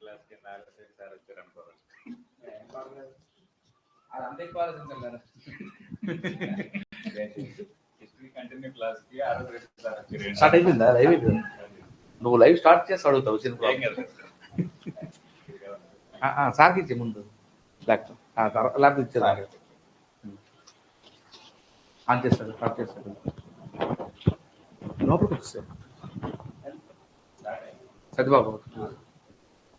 క్లాస్కి నాలుగు సార్ వచ్చారు అనుకోవాలి. అది ఎక్కువ ఆలోచించాలి కదా హిస్టరీ కంటిన్యూ క్లాస్కి తరగతి సార్ వచ్చారు. స్టార్ట్ అయిపోయిందా? లైవ్ అయిపోయింది? నువ్వు లైవ్ స్టార్ట్ చేసి అడుగుతావు చిన్న ఆ, ఆ, సార్కి ఇచ్చే ముందు. ఆ, తర్వాత ల్యాప్టాప్ ఇచ్చేది. ఆన్ చేస్తాడు స్టార్ట్ చేస్తాడు. లోపలికి వచ్చేసాడు. సత్యబాబు.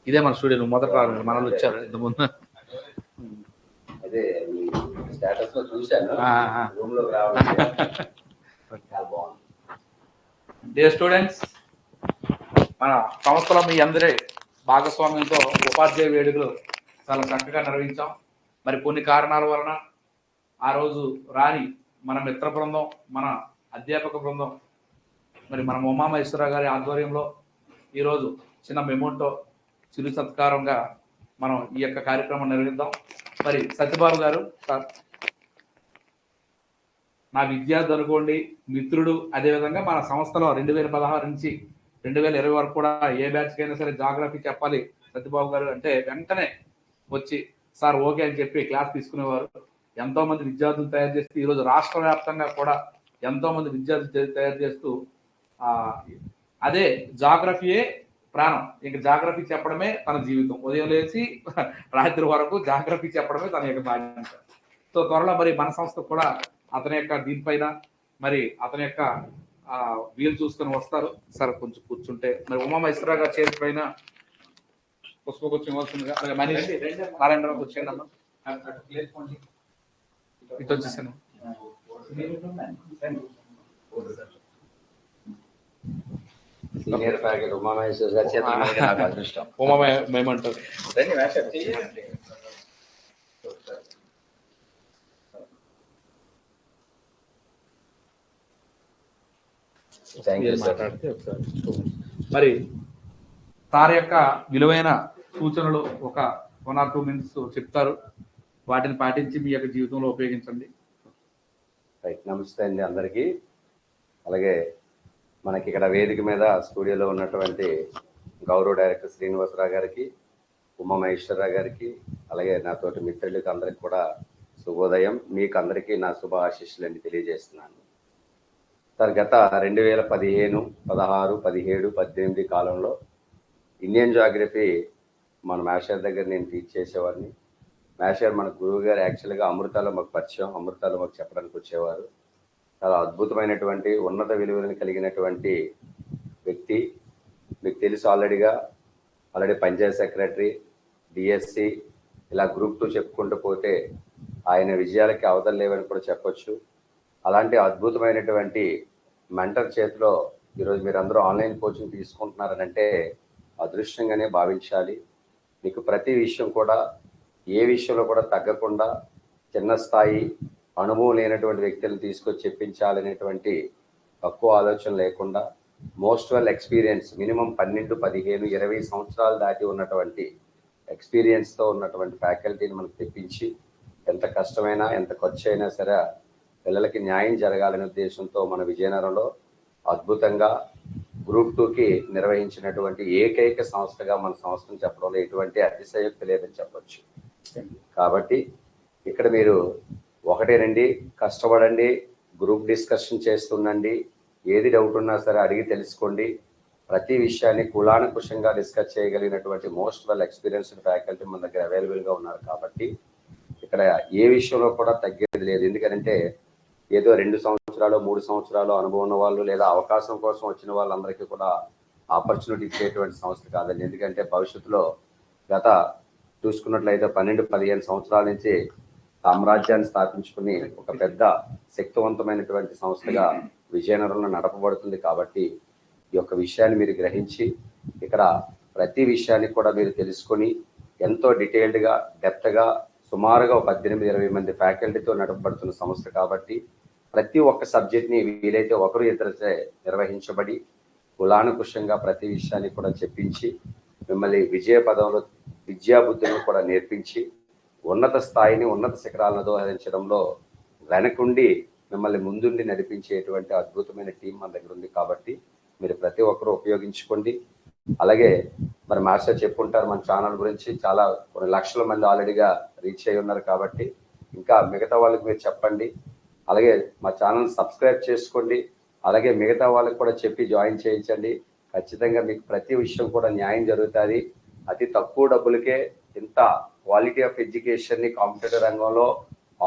ఇదే మన స్టూడియో మొదట రారు మన వాళ్ళు వచ్చారు ఇంత ముందు డియర్ స్టూడెంట్స్ మన సంస్థలో మీ అందరి భాగస్వామ్యంతో ఉపాధ్యాయ వేడుకలు చాలా చక్కగా నిర్వహించాం. మరి కొన్ని కారణాల వలన ఆ రోజు రాని మన మిత్ర బృందం మన అధ్యాపక బృందం మరి మన ఉమామహేశ్వరరావు గారి ఆధ్వర్యంలో ఈరోజు చిన్న మెమోంటో చిరు సత్కారంగా మనం ఈ యొక్క కార్యక్రమం నిర్వహిద్దాం. మరి సత్యబాబు గారు సార్. నా విద్యార్థి అనుకోండి మిత్రుడు అదేవిధంగా మన సంస్థలో రెండు వేల పదహారు నుంచి రెండు వేల ఇరవై వరకు కూడా ఏ బ్యాచ్ అయినా సరే జాగ్రఫీ చెప్పాలి సత్యబాబు గారు అంటే వెంటనే వచ్చి సార్ ఓకే అని చెప్పి క్లాస్ తీసుకునేవారు. ఎంతో మంది విద్యార్థులు తయారు చేస్తూ ఈరోజు రాష్ట్ర వ్యాప్తంగా కూడా ఎంతో మంది విద్యార్థులు తయారు చేస్తూ అదే జాగ్రఫీయే ప్రాణం. ఇంక జాగ్రఫీ చెప్పడమే తన జీవితం. ఉదయం లేచి రాత్రి వరకు జాగ్రఫీ చెప్పడమే తన యొక్క బాధ్యత. సో త్వరలో మరి మన సంస్థ కూడా అతని యొక్క దీనిపైన మరి అతని యొక్క ఆ, వీలు చూసుకొని వస్తారు. సార్ కొంచెం కూర్చుంటే మరి ఉమామహేశ్వరరావు గారి చేతి పైన పుష్పగుచ్చం ఇవ్వాల్సిందిగా. మరి మనీష్ నారాయణరావు వచ్చేయండి అమ్మా ఇటు వచ్చేసాను. సీనియర్ ఫ్యాకల్టీ ఉమామహేశ్వర్ గారి చేతుల మీదుగా నాకు అదృష్టం. ఉమా మేమంటారు. రండి మేషం చేయండి. మరి సార్ యొక్క విలువైన సూచనలు ఒక వన్ ఆర్ టూ మినిట్స్ చెప్తారు. వాటిని పాటించి మీ యొక్క జీవితంలో ఉపయోగించండి. రైట్ నమస్తే అండి అందరికీ. అలాగే మనకి ఇక్కడ వేదిక మీద స్టూడియోలో ఉన్నటువంటి గౌరవ డైరెక్టర్ శ్రీనివాసరావు గారికి ఉమా మహేశ్వరరావు గారికి అలాగే నాతోటి మిత్రులకి అందరికి కూడా శుభోదయం. మీకు అందరికీ నా శుభ ఆశీస్సులన్నీ తెలియజేస్తున్నాను. సార్ గత రెండు వేల పదిహేను పదహారు పదిహేడు పద్దెనిమిది కాలంలో ఇండియన్ జాగ్రఫీ మన మేషర్ దగ్గర నేను టీచ్ చేసేవాడిని. మేషర్ మన గురువు గారు యాక్చువల్గా అమృతాలో మాకు పరిచయం అమృతాలో మాకు చెప్పడానికి వచ్చేవారు. చాలా అద్భుతమైనటువంటి ఉన్నత విలువలను కలిగినటువంటి వ్యక్తి. మీకు తెలుసు ఆల్రెడీగా ఆల్రెడీ పంచాయత్ సెక్రటరీ డిఎస్సి ఇలా గ్రూప్ టూ చెప్పుకుంటూ పోతే ఆయన విజయాలకి అవతల లేవని కూడా చెప్పొచ్చు. అలాంటి అద్భుతమైనటువంటి మెంటర్ చేతిలో ఈరోజు మీరు అందరూ ఆన్లైన్ కోచింగ్ తీసుకుంటున్నారనంటే అదృష్టంగానే భావించాలి. మీకు ప్రతి విషయం కూడా ఏ విషయంలో కూడా తగ్గకుండా చిన్న స్థాయి అనుభవం లేనటువంటి వ్యక్తులను తీసుకొచ్చి చెప్పించాలనేటువంటి తక్కువ ఆలోచన లేకుండా మోస్ట్ వెల్ ఎక్స్పీరియన్స్ మినిమం పన్నెండు పదిహేను ఇరవై సంవత్సరాలు దాటి ఉన్నటువంటి ఎక్స్పీరియన్స్తో ఉన్నటువంటి ఫ్యాకల్టీని మనకు తెప్పించి ఎంత కష్టమైనా ఎంత ఖర్చు అయినా సరే పిల్లలకి న్యాయం జరగాలనే ఉద్దేశంతో మన విజయనగరంలో అద్భుతంగా గ్రూప్ టూకి నిర్వహించినటువంటి ఏకైక సంస్థగా మన సంస్థను చెప్పడంలో ఎటువంటి అతిశయోక్తి లేదని చెప్పొచ్చు. కాబట్టి ఇక్కడ మీరు ఒకటి రండి కష్టపడండి గ్రూప్ డిస్కషన్ చేస్తుండండి ఏది డౌట్ ఉన్నా సరే అడిగి తెలుసుకోండి. ప్రతి విషయాన్ని కులానుకుషంగా డిస్కస్ చేయగలిగినటువంటి మోస్ట్ వెల్ ఎక్స్పీరియన్స్డ్ ఫ్యాకల్టీ మన దగ్గర అవైలబుల్గా ఉన్నారు కాబట్టి ఇక్కడ ఏ విషయంలో కూడా తగ్గేది లేదు. ఎందుకంటే ఏదో రెండు సంవత్సరాలు మూడు సంవత్సరాలు అనుభవం ఉన్న వాళ్ళు లేదా అవకాశం కోసం వచ్చిన వాళ్ళందరికీ కూడా ఆపర్చునిటీ ఇచ్చేటువంటి సంస్థ కాదండి. ఎందుకంటే భవిష్యత్తులో గత చూసుకున్నట్లయితే పన్నెండు పదిహేను సంవత్సరాల నుంచి సామ్రాజ్యాన్ని స్థాపించుకుని ఒక పెద్ద శక్తివంతమైనటువంటి సంస్థగా విజయనగరంలో నడపబడుతుంది కాబట్టి ఈ యొక్క విషయాన్ని మీరు గ్రహించి ఇక్కడ ప్రతి విషయాన్ని కూడా మీరు తెలుసుకొని ఎంతో డీటెయిల్డ్గా డెప్త్గా సుమారుగా ఒక పద్దెనిమిది ఇరవై మంది ఫ్యాకల్టీతో నడపబడుతున్న సంస్థ కాబట్టి ప్రతి ఒక్క సబ్జెక్ట్ని వీలైతే ఒకరు ఇద్దరితే నిర్వహించబడి కులానుకుషంగా ప్రతి విషయాన్ని కూడా చెప్పించి మిమ్మల్ని విజయ పదంలో విద్యాబుద్ధులను కూడా నేర్పించి ఉన్నత స్థాయిని ఉన్నత శిఖరాలను దోహరించడంలో వెనకుండి మిమ్మల్ని ముందుండి నడిపించేటువంటి అద్భుతమైన టీం మన దగ్గర ఉంది కాబట్టి మీరు ప్రతి ఒక్కరూ ఉపయోగించుకోండి. అలాగే మరి మాస్టర్ చెప్పుంటారు మన ఛానల్ గురించి చాలా కొన్ని లక్షల మంది ఆల్రెడీగా రీచ్ అయి ఉన్నారు కాబట్టి ఇంకా మిగతా వాళ్ళకి మీరు చెప్పండి. అలాగే మా ఛానల్ సబ్స్క్రైబ్ చేసుకోండి. అలాగే మిగతా వాళ్ళకి కూడా చెప్పి జాయిన్ చేయించండి. ఖచ్చితంగా మీకు ప్రతి విషయం కూడా న్యాయం జరుగుతుంది. అతి తక్కువ డబ్బులకే ఇంత క్వాలిటీ ఆఫ్ ఎడ్యుకేషన్ని కాంపిటేటివ్ రంగంలో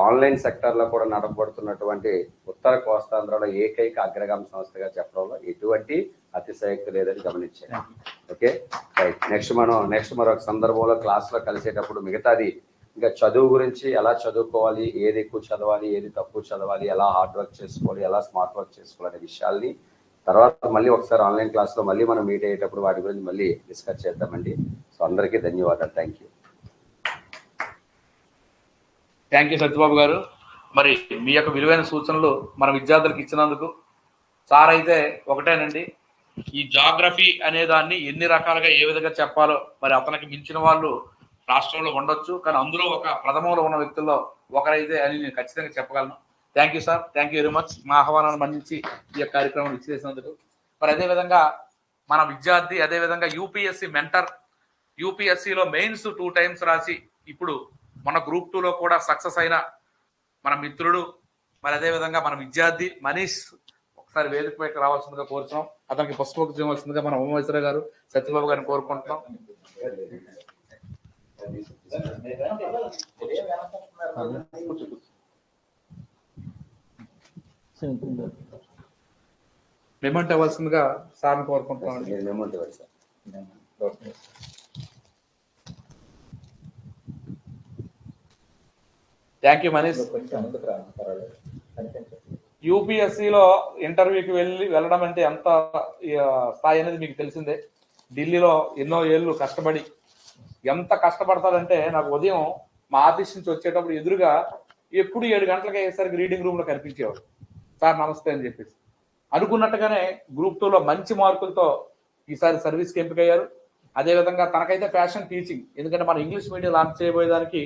ఆన్లైన్ సెక్టార్లో కూడా నడపబడుతున్నటువంటి ఉత్తర కోస్తాంధ్రలో ఏకైక అగ్రగామి సంస్థగా చెప్పడంలో ఎటువంటి అతిశయక్తి లేదని గమనించాను ఓకే? రైట్. నెక్స్ట్ మనం నెక్స్ట్ మరొక సందర్భంలో క్లాస్లో కలిసేటప్పుడు మిగతాది ఇంకా చదువు గురించి ఎలా చదువుకోవాలి ఏది ఎక్కువ చదవాలి ఏది తక్కువ చదవాలి ఎలా హార్డ్ వర్క్ చేసుకోవాలి ఎలా స్మార్ట్ వర్క్ చేసుకోవాలి అనే విషయాల్ని తర్వాత మళ్ళీ ఒకసారి ఆన్లైన్ క్లాస్లో మళ్ళీ మనం మీట్ అయ్యేటప్పుడు వాటి గురించి మళ్ళీ డిస్కస్ చేద్దామండి. సో అందరికీ ధన్యవాదాలు. Thank you. Thank you Satyababu గారు. మరి మీ యొక్క విలువైన సూచనలు మన విద్యార్థులకు ఇచ్చినందుకు సార్ అయితే ఒకటేనండి ఈ జాగ్రఫీ అనే దాన్ని ఎన్ని రకాలుగా ఏ విధంగా చెప్పాలో మరి అతనికి మించిన వాళ్ళు రాష్ట్రంలో ఉండొచ్చు కానీ అందులో ఒక ప్రథమంలో ఉన్న వ్యక్తుల్లో ఒకరైతే అని నేను ఖచ్చితంగా చెప్పగలను. Thank you sir thank you very much మా ఆహ్వానాన్ని మన్నించి ఈ యొక్క కార్యక్రమం ఇచ్చేసినందుకు మరి అదేవిధంగా మన విద్యార్థి అదేవిధంగా యూపీఎస్సి మెంటర్ యూపీఎస్సిలో మెయిన్స్ టూ టైమ్స్ రాసి ఇప్పుడు మన గ్రూప్ టూలో కూడా సక్సెస్ అయిన మన మిత్రుడు మరి అదే విధంగా మన విద్యార్థి మనీష్ ఒకసారి వేదిక పైకి రావాల్సిందిగా కోరుతున్నాం. అతనికి పుష్పకు చేయవలసిందిగా మన ఉమేశ్వర గారు సత్యబాబు గారిని కోరుకుంటున్నాం. మెమెంట్ అవ్వాల్సిందిగా సార్ని కోరుకుంటున్నాం అండి మీరు మెమో ఇవ్వండి సార్ థ్యాంక్ యూ మనీష్ యూపీఎస్సిలో ఇంటర్వ్యూకి వెళ్ళి వెళ్ళడం అంటే ఎంత స్థాయి అనేది మీకు తెలిసిందే. ఢిల్లీలో ఎన్నో ఏళ్ళు కష్టపడి ఎంత కష్టపడతాడంటే నాకు ఉదయం మా ఆఫీస్ నుంచి వచ్చేటప్పుడు ఎదురుగా ఎప్పుడు ఏడు గంటలకు అయ్యేసరికి రీడింగ్ రూమ్లో కనిపించేవాడు. సార్ నమస్తే అని చెప్పేసి. అనుకున్నట్టుగానే గ్రూప్ టూలో మంచి మార్కులతో ఈసారి సర్వీస్కి ఎంపికయ్యారు. అదేవిధంగా తనకైతే ప్యాషన్ టీచింగ్ ఎందుకంటే మన ఇంగ్లీష్ మీడియం లాంచ్ చేయబోయేదానికి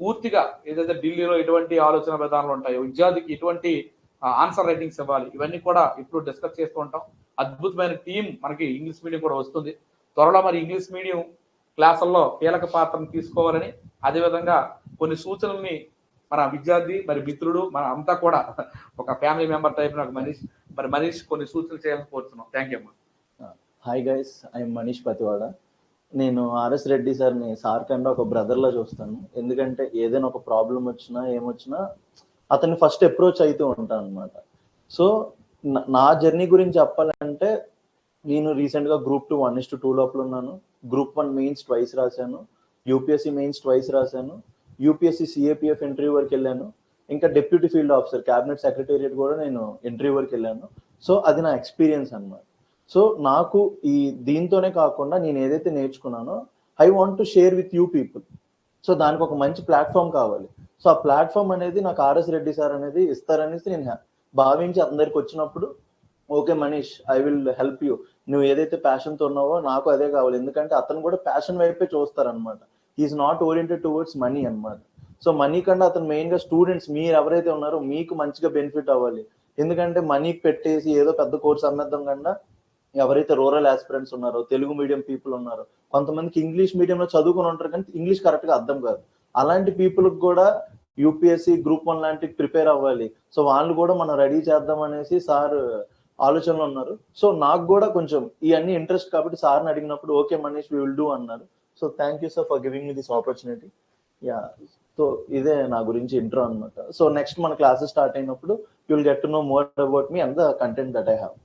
పూర్తిగా ఏదైతే ఢిల్లీలో ఎటువంటి ఆలోచన విధానాలు ఉంటాయో విద్యార్థికి ఎటువంటి ఆన్సర్ రైటింగ్స్ ఇవ్వాలి ఇవన్నీ కూడా ఇప్పుడు డిస్కస్ చేస్తూ ఉంటాం. అద్భుతమైన టీం మనకి ఇంగ్లీష్ మీడియం కూడా వస్తుంది. త్వరలో మరి ఇంగ్లీష్ మీడియం క్లాసుల్లో కీలక పాత్రను తీసుకోవాలని అదేవిధంగా కొన్ని సూచనల్ని మన విద్యార్థి మరి మిత్రుడు మన అంతా కూడా ఒక ఫ్యామిలీ మెంబర్ టైప్ నాకు మనీష్ మరి మనీష్ కొన్ని సూచనలు చేయాలని కోరుతున్నాం. థ్యాంక్ యూ అమ్మా. Hi guys I'm Manish Pathivada నేను ఆర్ఎస్ రెడ్డి సార్ని సార్ కన్నా ఒక బ్రదర్లా చూస్తాను. ఎందుకంటే ఏదైనా ఒక ప్రాబ్లం వచ్చినా ఏమొచ్చినా అతన్ని ఫస్ట్ అప్రోచ్ అవుతూ ఉంటాను అనమాట సో నా- నా జర్నీ గురించి చెప్పాలంటే నేను రీసెంట్గా group two one is two లోపల ఉన్నాను. గ్రూప్ వన్ మెయిన్స్ ట్వైస్ రాశాను. యూపీఎస్సీ మెయిన్స్ ట్వైస్ రాశాను. యూపీఎస్సీ సిఏపిఎఫ్ ఇంటర్వ్యూ వరకు వెళ్ళాను. ఇంకా deputy field officer cabinet secretariat కూడా నేను ఇంటర్వ్యూ వరకు వెళ్ళాను. సో అది నా ఎక్స్పీరియన్స్ అన్నమాట. సో నాకు ఈ దీంతోనే కాకుండా నేను ఏదైతే నేర్చుకున్నానో I want to share with you people so దానికి ఒక మంచి ప్లాట్ఫామ్ కావాలి. సో ఆ ప్లాట్ఫామ్ అనేది నాకు ఆర్ఎస్ రెడ్డి సార్ అనేది ఇస్తారనేసి నేను భావించి అందరికి వచ్చినప్పుడు okay Manish I will help you నువ్వు ఏదైతే ప్యాషన్తో ఉన్నావో నాకు అదే కావాలి. ఎందుకంటే అతను కూడా ప్యాషన్ వైపే చూస్తారనమాట is not oriented towards money అన్నమాట. సో మనీ కన్నా అతను మెయిన్గా స్టూడెంట్స్ మీరు ఎవరైతే ఉన్నారో మీకు మంచిగా బెనిఫిట్ అవ్వాలి. ఎందుకంటే మనీ పెట్టేసి ఏదో పెద్ద కోర్స్ అమ్మేద్దాం కన్నా ఎవరైతే రూరల్ ఆస్పిరెంట్స్ ఉన్నారో తెలుగు మీడియం పీపుల్ ఉన్నారో కొంతమందికి ఇంగ్లీష్ మీడియంలో చదువుకుని ఉంటారు కానీ ఇంగ్లీష్ కరెక్ట్గా అర్థం కాదు. అలాంటి పీపుల్ కూడా యూపీఎస్సి గ్రూప్ వన్ లాంటి ప్రిపేర్ అవ్వాలి. సో వాళ్ళు కూడా మనం రెడీ చేద్దాం అనేసి సార్ ఆలోచనలో ఉన్నారు. సో నాకు కూడా కొంచెం ఇవన్నీ ఇంట్రెస్ట్ కాబట్టి సార్ని అడిగినప్పుడు okay Manish we will do అన్నారు. So thank you sir for giving me this opportunity yeah so ఇదే నా గురించి ఇంట్రో అన్నమాట. సో నెక్స్ట్ మన క్లాసెస్ స్టార్ట్ అయినప్పుడు you will get to know more about me and the content that I have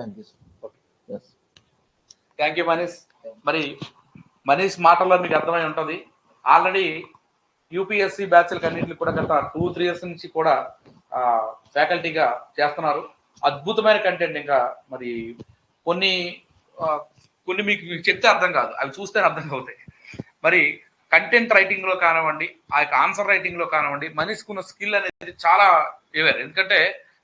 thank you sir thank you Manish మరి మనీష్ మాటల్లో మీకు అర్థమై ఉంటుంది. ఆల్రెడీ యూపీఎస్సి బ్యాచ్లకు అన్నింటికి కూడా గత టూ త్రీ ఇయర్స్ నుంచి కూడా ఫ్యాకల్టీగా చేస్తున్నారు. అద్భుతమైన కంటెంట్ ఇంకా మరి కొన్ని కొన్ని మీకు చెప్తే అర్థం కాదు. అవి చూస్తేనే అర్థం అవుతాయి. మరి కంటెంట్ రైటింగ్లో కానివ్వండి ఆ యొక్క ఆన్సర్ రైటింగ్లో కానివ్వండి మనిషికి ఉన్న స్కిల్ అనేది చాలా వేరు ఎందుకంటే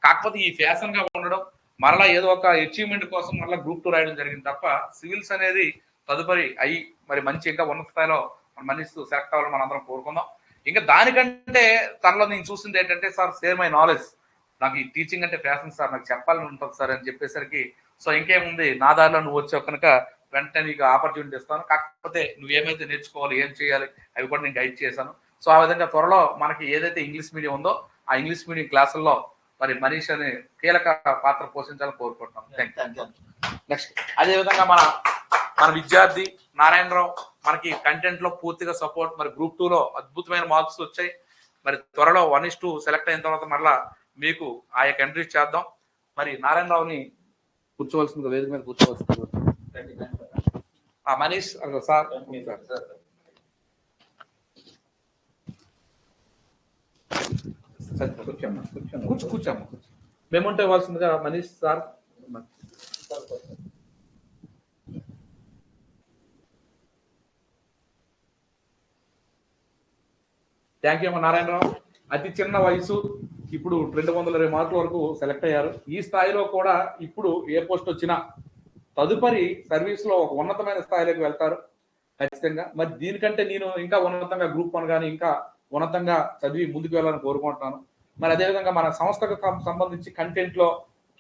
కాకపోతే ఈ ఫ్యాషన్గా ఉండడం మరలా ఏదో ఒక అచీవ్మెంట్ కోసం మరలా గ్రూప్ టూ రాయడం జరిగింది తప్ప సివిల్స్ అనేది తదుపరి అయి మరి మంచి ఇంకా ఉన్నత స్థాయిలో మన మనిషి సెలెక్ట్ అవ్వాలని మనం అందరం కోరుకుందాం. ఇంకా దానికంటే తనలో నేను చూసింది ఏంటంటే సార్ సేమ్ మై నాలెడ్జ్ నాకు ఈ టీచింగ్ అంటే ఫ్యాషన్ సార్ నాకు చెప్పాలని ఉంటుంది సార్ అని చెప్పేసరికి సో ఇంకేముంది? నా దారిలో నువ్వు వచ్చావు కనుక వెంటనే నీకు ఆపర్చునిటీ ఇస్తాను. కాకపోతే నువ్వు ఏమైతే నేర్చుకోవాలి ఏం చేయాలి అవి కూడా నేను గైడ్ చేశాను. సో ఆ విధంగా త్వరలో మనకి ఏదైతే ఇంగ్లీష్ మీడియం ఉందో ఆ ఇంగ్లీష్ మీడియం క్లాసుల్లో మరి మనీష్ అని కీలక పాత్ర పోషించాలని కోరుకుంటున్నాం. నెక్స్ట్ అదే విధంగా మన మన విద్యార్థి నారాయణరావు మనకి కంటెంట్లో పూర్తిగా సపోర్ట్ మరి గ్రూప్ టూ లో అద్భుతమైన మార్క్స్ వచ్చాయి. మరి త్వరలో వన్ ఇస్ టూ సెలెక్ట్ అయిన తర్వాత మరలా మీకు ఆ యొక్క ఎంట్రీ చేద్దాం. మరి నారాయణరావుని కూర్చోవలసింది వేదిక మీద కూర్చోవలసింది మనీష్ అదిగో సార్ సార్. సరే, కూర్చోమ్మా, కూర్చోమ్మా. కూర్చో కూర్చోమ్మా కూర్చో. మేముంటే ఇవ్వాల్సిందిగా మనీష్ సార్. థ్యాంక్ యూ అమ్మ నారాయణరావు. అతి చిన్న వయసు ఇప్పుడు రెండు వందల ఇరవై మార్కుల వరకు సెలెక్ట్ అయ్యారు. ఈ స్థాయిలో కూడా ఇప్పుడు ఏ పోస్ట్ వచ్చినా తదుపరి సర్వీస్లో ఒక ఉన్నతమైన స్థాయిలోకి వెళ్తారు. ఖచ్చితంగా. మరి దీనికంటే నేను ఇంకా ఉన్నతంగా గ్రూప్ వన్ కానీ ఇంకా ఉన్నతంగా చదివి ముందుకు వెళ్ళాలని కోరుకుంటున్నాను. మరి అదేవిధంగా మన సంస్థకు సంబంధించి కంటెంట్లో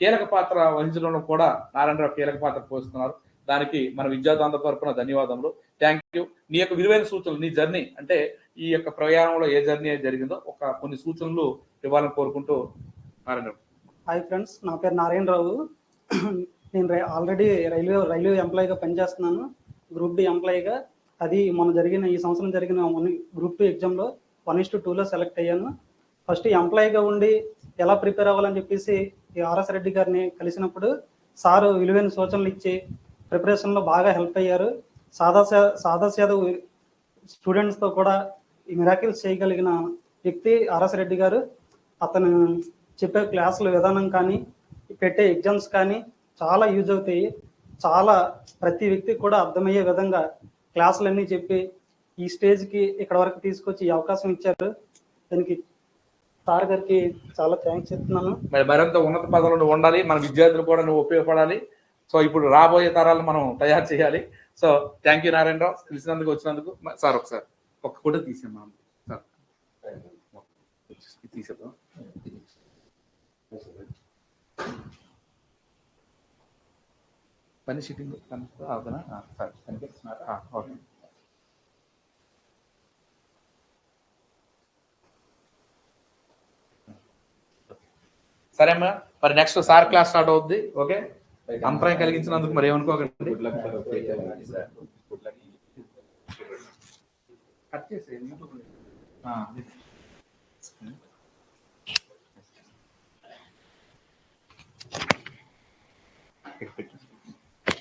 కీలక పాత్ర వహించడంలో కూడా నారాయణరావు కీలక పాత్ర పోషిస్తున్నారు. దానికి మన విద్యార్థులందరి తరఫున ధన్యవాదములు. థ్యాంక్ యూ నీ యొక్క విలువైన సూచనలు నీ జర్నీ అంటే ఈ యొక్క ప్రయాణంలో ఏ జర్నీ జరిగిందో ఒక కొన్ని సూచనలు ఇవ్వాలని కోరుకుంటూ నారాయణరావు. హాయ్ ఫ్రెండ్స్ నా పేరు నారాయణరావు. నేను ఆల్రెడీ రైల్వే రైల్వే ఎంప్లాయీగా పనిచేస్తున్నాను. గ్రూప్ డి ఎంప్లాయీగా అది మొన్న జరిగిన ఈ సంవత్సరం జరిగిన గ్రూప్ టూ ఎగ్జామ్లో వన్ ఇస్ టు టూలో సెలెక్ట్ అయ్యాను. ఫస్ట్ ఎంప్లాయీగా ఉండి ఎలా ప్రిపేర్ అవ్వాలని చెప్పేసి ఈ ఆర్ఎస్ రెడ్డి గారిని కలిసినప్పుడు సారు విలువైన సూచనలు ఇచ్చి ప్రిపరేషన్లో బాగా హెల్ప్ అయ్యారు. సాదా సాదా సాదా స్టూడెంట్స్తో కూడా ఈ మిరాకిల్స్ చేయగలిగిన వ్యక్తి ఆర్ఎస్ రెడ్డి గారు. అతను చెప్పే క్లాసుల విధానం కానీ పెట్టే ఎగ్జామ్స్ కానీ చాలా యూజ్ అవుతాయి. చాలా ప్రతి వ్యక్తికి కూడా అర్థమయ్యే విధంగా క్లాసులన్నీ చెప్పి ఈ స్టేజ్కి ఇక్కడ వరకు తీసుకొచ్చి ఈ అవకాశం ఇచ్చారు. దానికి సార్ గారికి చాలా థ్యాంక్స్ చెప్తున్నాను. మరి మరింత ఉన్నత పదవులు ఉండాలి మన విద్యార్థులు కూడా నువ్వు ఉపయోగపడాలి. సో ఇప్పుడు రాబోయే తరాలు మనం తయారు చేయాలి. సో థ్యాంక్ యూ నారాయణరావు తెలిసినందుకు వచ్చినందుకు. సార్ ఒకసారి ఒక ఫోటో తీసాం సార్ తీసేద్దాం. పని షీటింగ్ అవుతున్నా? సార్ కనిపిస్తున్నారా ఓకే. సరే అమ్మా మరి నెక్స్ట్ సార్ క్లాస్ స్టార్ట్ అవుద్ది. ఓకే అంతరాయం కలిగించినందుకు మరి ఏమనుకోకండి. Good luck sir okay good luck cut చేసి